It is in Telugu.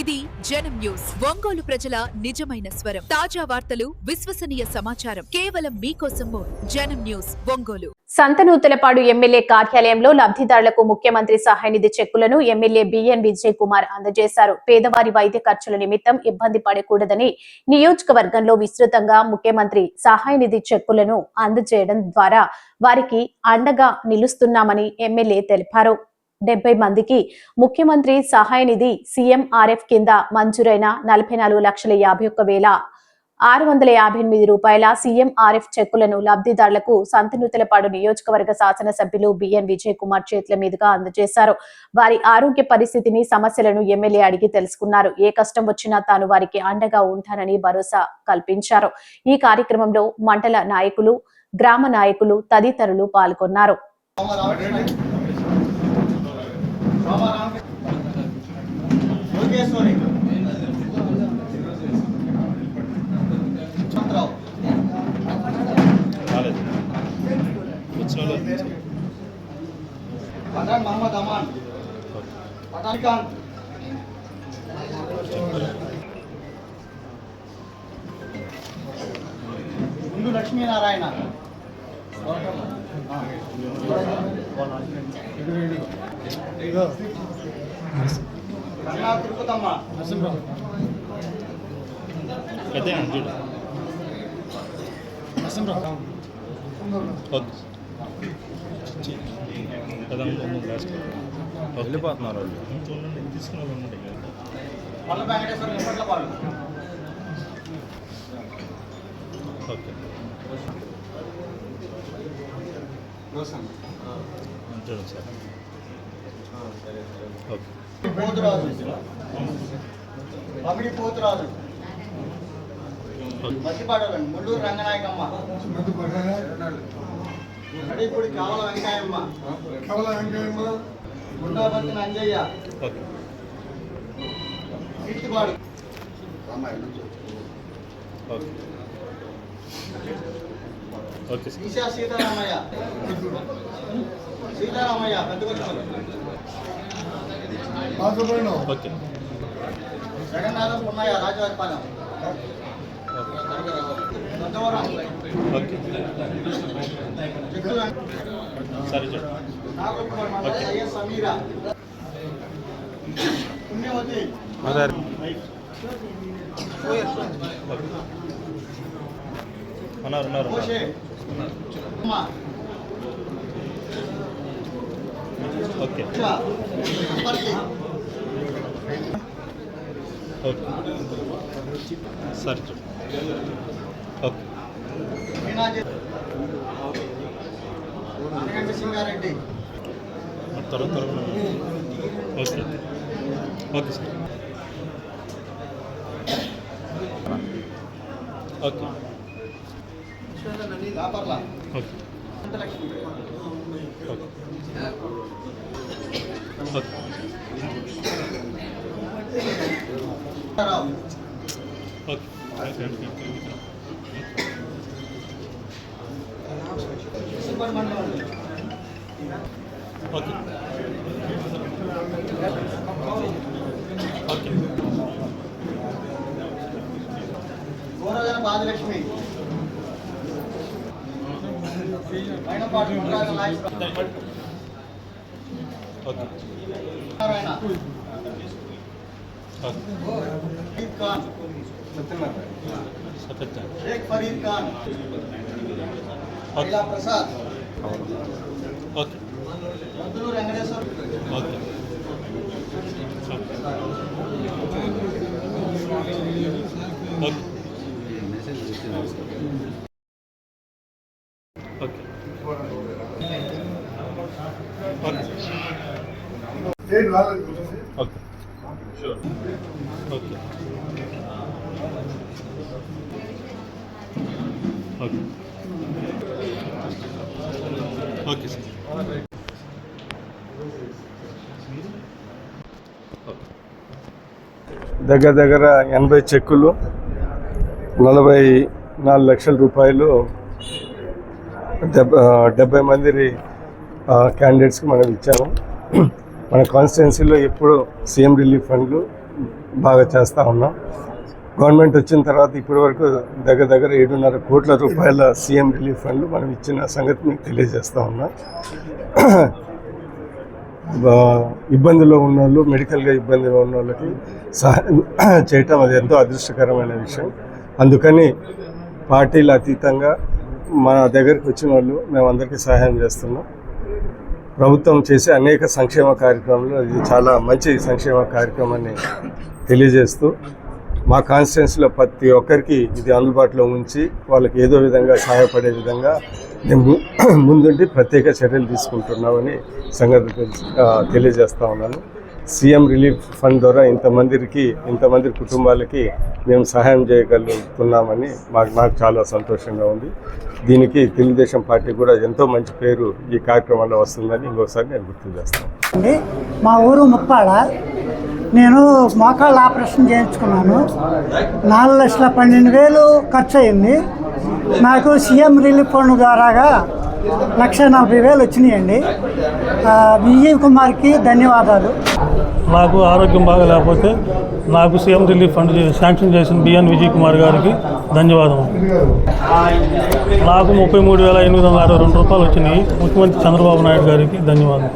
ఇది జనం న్యూస్. ఒంగోలు ప్రజల నిజమైన స్వరం. తాజా వార్తలు విశ్వసనీయ సమాచారం. కేవలం మీకోసం జనం న్యూస్ ఒంగోలు. సంతనూతలపాడు ఎమ్మెల్యే కార్యాలయంలో లబ్ధిదారులకు ముఖ్యమంత్రి సహాయ నిధి చెక్కులను ఎమ్మెల్యే బిఎన్ విజయ్ కుమార్ అందజేశారు. పేదవారి వైద్య ఖర్చుల నిమిత్తం ఇబ్బంది పడకూడదని నియోజకవర్గంలో విస్తృతంగా ముఖ్యమంత్రి సహాయ నిధి చెక్కులను అందజేయడం ద్వారా వారికి అండగా నిలుస్తున్నామని ఎమ్మెల్యే తెలిపారు. డెబ్బై మందికి ముఖ్యమంత్రి సహాయ నిధి సీఎంఆర్ఎఫ్ కింద మంజూరైన నలభై నాలుగు లక్షల యాభై ఒక్క వేల ఆరు వందల యాభై ఎనిమిది రూపాయల సీఎంఆర్ఎఫ్ చెక్కులను లబ్ధిదారులకు సంతనూతలపాడు నియోజకవర్గ శాసనసభ్యులు బిఎన్ విజయ్ కుమార్ చేతుల మీదుగా అందజేశారు. వారి ఆరోగ్య పరిస్థితిని సమస్యలను ఎమ్మెల్యే అడిగి తెలుసుకున్నారు. ఏ కష్టం వచ్చినా తాను వారికి అండగా ఉంటానని భరోసా కల్పించారు. ఈ కార్యక్రమంలో మండల నాయకులు గ్రామ నాయకులు తదితరులు పాల్గొన్నారు. యోగేశ్వరి చంద్రరావు రాలేదు వచ్చిన వాళ్ళు పఠాన్ మహమ్మద్ అమాన్ పఠాన్ ఖాన్ ముందు లక్ష్మీనారాయణ కన్నా తిరుపతమ్మ. పెద్ద చూడు. ఓకే పదమూడు లాస్ట్ వెళ్ళిపోతున్నారు వాళ్ళు. వాళ్ళు. పల్ల వెంకటేశ్వర నిప్పట్ల పాలు ఓకే. చూడండి sir. Okay. Poturaju Pamidi Poturaju okay మధ్యపాడలండి Mulluru Ranganayakamma. Adipudi కావల వెంకాయమ్మ కమల వెంకయ్యమ్మ. గుండాపత్తిన అంజయ్య. కీర్తిపాడు. ఈశా సీతారామయ్య. సీతారామయ్య బాధపడిన okay Jagannatha Punnayya Rajavaripalem okay Peddavaram okay cheque సరే చూడండి నాగరకుమార్ మండలి ఓకే. ఐఎస్ సమీరా పుణ్యవతి ఓకే ఉన్నారు ఉన్నారు మోషే అమ్మ ఓకే ఉష, అప్పర్తి, ఓకే సరే చూడండి ఓకే మీనాజీ అనగంటి సింగారెడ్డి త్వర త్వరగా okay okay sir okay Daparla okay Anantalakshmi okay okay Rao okay సుబ్బర్ మండలం ఓకే ఓకే గోరగన బాలలక్ష్మి మైనపాటి మునరాజు నాయకుడు okay Narayana okay Farid Khan సత్యజ్ఞ Sheikh Farid Khan okay ఇలా Prasad okay Maddulu Venkateshwar okay okay okay ఏం రాలేదు చూడండి. Okay. Okay. Okay. Okay sir okay. దగ్గర దగ్గర ఎనభై చెక్కులు నలభై నాలుగు లక్షల రూపాయలు డెబ్ డెబ్బై మంది క్యాండిడేట్స్కి మనం ఇచ్చాము. మన కాన్స్టిట్యున్సీలో ఎప్పుడు సీఎం రిలీఫ్ ఫండ్లు బాగా చేస్తూ ఉన్నాం. గవర్నమెంట్ వచ్చిన తర్వాత ఇప్పటి వరకు దగ్గర దగ్గర ఏడున్నర కోట్ల రూపాయల సీఎం రిలీఫ్ ఫండ్లు మనం ఇచ్చిన సంగతి మీకు తెలియజేస్తూ ఉన్నా. బా- ఇబ్బందిలో ఉన్న వాళ్ళు మెడికల్గా ఇబ్బందిలో ఉన్న వాళ్ళకి సహాయం చేయటం అది ఎంతో అదృష్టకరమైన విషయం. అందుకని పార్టీల అతీతంగా మా దగ్గరికి వచ్చిన వాళ్ళు మేము అందరికీ సహాయం చేస్తున్నాం. ప్రభుత్వం చేసే అనేక సంక్షేమ కార్యక్రమాలు ఇది చాలా మంచి సంక్షేమ కార్యక్రమాన్ని తెలియజేస్తూ మా కాన్స్టిట్యున్సీలో ప్రతి ఒక్కరికి ఇది అందుబాటులో ఉంచి వాళ్ళకి ఏదో విధంగా సహాయపడే విధంగా మేము ముందుండి ప్రత్యేక చర్యలు తీసుకుంటున్నామని సంగతి తెలియజేస్తా ఉన్నాను. సీఎం రిలీఫ్ ఫండ్ ద్వారా ఇంతమందికి ఇంతమంది కుటుంబాలకి మేము సహాయం చేయగలుగుతున్నామని మాకు నాకు చాలా సంతోషంగా ఉంది. దీనికి తెలుగుదేశం పార్టీ కూడా ఎంతో మంచి పేరు ఈ కార్యక్రమంలో వస్తుందని ఇంకోసారి నేను గుర్తు చేస్తాను. మా ఊరు ముప్పాడ. నేను మోకాళ్ళ ఆపరేషన్ చేయించుకున్నాను. నాలుగు లక్షల పన్నెండు వేలు ఖర్చు అయింది నాకు సీఎం రిలీఫ్ ఫండ్ ద్వారాగా లక్ష నలభై వేలు వచ్చినాయండి. విజయ్ కుమార్కి ధన్యవాదాలు. నాకు ఆరోగ్యం బాగా లేకపోతే నాకు సీఎం రిలీఫ్ ఫండ్ శాంక్షన్ చేసిన బిఎన్ విజయ్ కుమార్ గారికి ధన్యవాదము నాకు ముప్పై మూడు వేల ఎనిమిది వందల అరవై రెండు రూపాయలు వచ్చినాయి. ముఖ్యమంత్రి చంద్రబాబు నాయుడు గారికి ధన్యవాదాలు